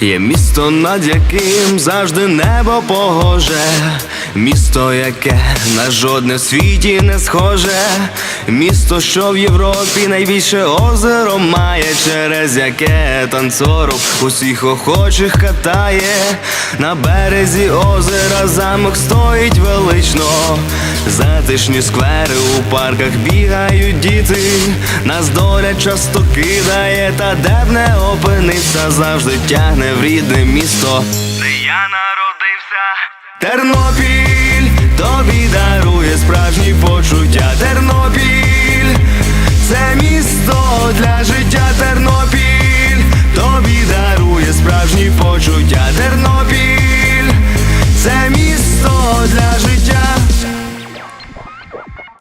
Є місто, над яким завжди небо погоже, місто, яке на жодне в світі не схоже, місто, що в Європі найбільше озеро має, через яке танцором усіх охочих катає. На березі озера замок стоїть велично, затишні сквери у парках бігають діти, нас доля часто кидає, та де б не опинився, завжди тягне в рідне місто, де я народився. Тернопіль хочуть, а Тернопіль